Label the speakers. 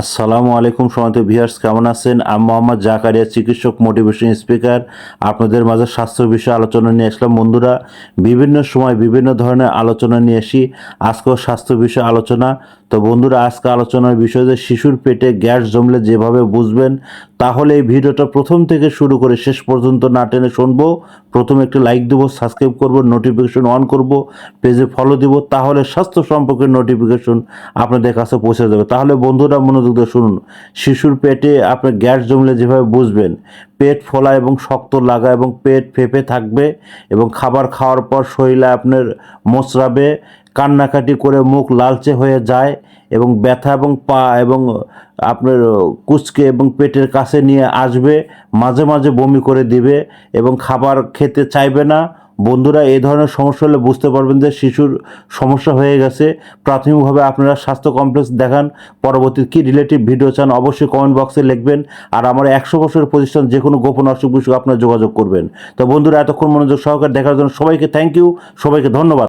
Speaker 1: আসসালামু আলাইকুম সমান্ত ভিউয়ার্স, কেমন আছেন? আমি মোহাম্মদ জাকারিয়া, চিকিৎসক মোটিভেশন স্পিকার আপনাদের মাঝে স্বাস্থ্য বিষয়ে আলোচনা নিয়ে আসলাম। বন্ধুরা, বিভিন্ন সময় বিভিন্ন ধরনের আলোচনা নিয়ে আসি। আজকেও স্বাস্থ্য বিষয়ে আলোচনা। তো বন্ধুরা, আজকে আলোচনার বিষয় যে শিশুর পেটে গ্যাস জমলে যেভাবে বুঝবেন, তাহলে এই ভিডিওটা প্রথম থেকে শুরু করে শেষ পর্যন্ত না টেনে শুনব। প্রথমে একটি লাইক দেবো সাবস্ক্রাইব করব নোটিফিকেশন অন করব পেজে ফলো দিব, তাহলে স্বাস্থ্য সম্পর্কে নোটিফিকেশন আপনাদের কাছে পৌঁছে যাবে। তাহলে বন্ধুরা মনোযোগ দিয়ে শুনুন। শিশুর পেটে আপনার গ্যাস জমলে যেভাবে বুঝবেন, পেট ফোলা এবং শক্ত লাগা এবং পেট ফেপে থাকবে এবং খাবার খাওয়ার পর শরীরে আপনার মোচড়াবে কান্নাকাটি করে মুখ লালচে হয়ে যায় এবং ব্যথা এবং পা এবং আপনার কুচকে এবং পেটের কাছে নিয়ে আসবে, মাঝে মাঝে বমি করে দিবে এবং খাবার খেতে চাইবে না। বন্ধুরা এই ধরনের সমস্যা হলে বুঝতে পারবেন যে শিশুর সমস্যা হয়ে গেছে। প্রাথমিকভাবে আপনারা স্বাস্থ্য কমপ্লেক্স দেখান। পরবর্তী কী রিলেটিভ ভিডিও চান অবশ্যই কমেন্ট বক্সে লিখবেন। আর আমার একশো বছরের প্রতিষ্ঠান যে কোনো গোপন অসুখ বিসুখ আপনারা যোগাযোগ করবেন। তো বন্ধুরা, এতক্ষণ মনোযোগ সহকারে দেখার জন্য সবাইকে থ্যাংক ইউ সবাইকে ধন্যবাদ।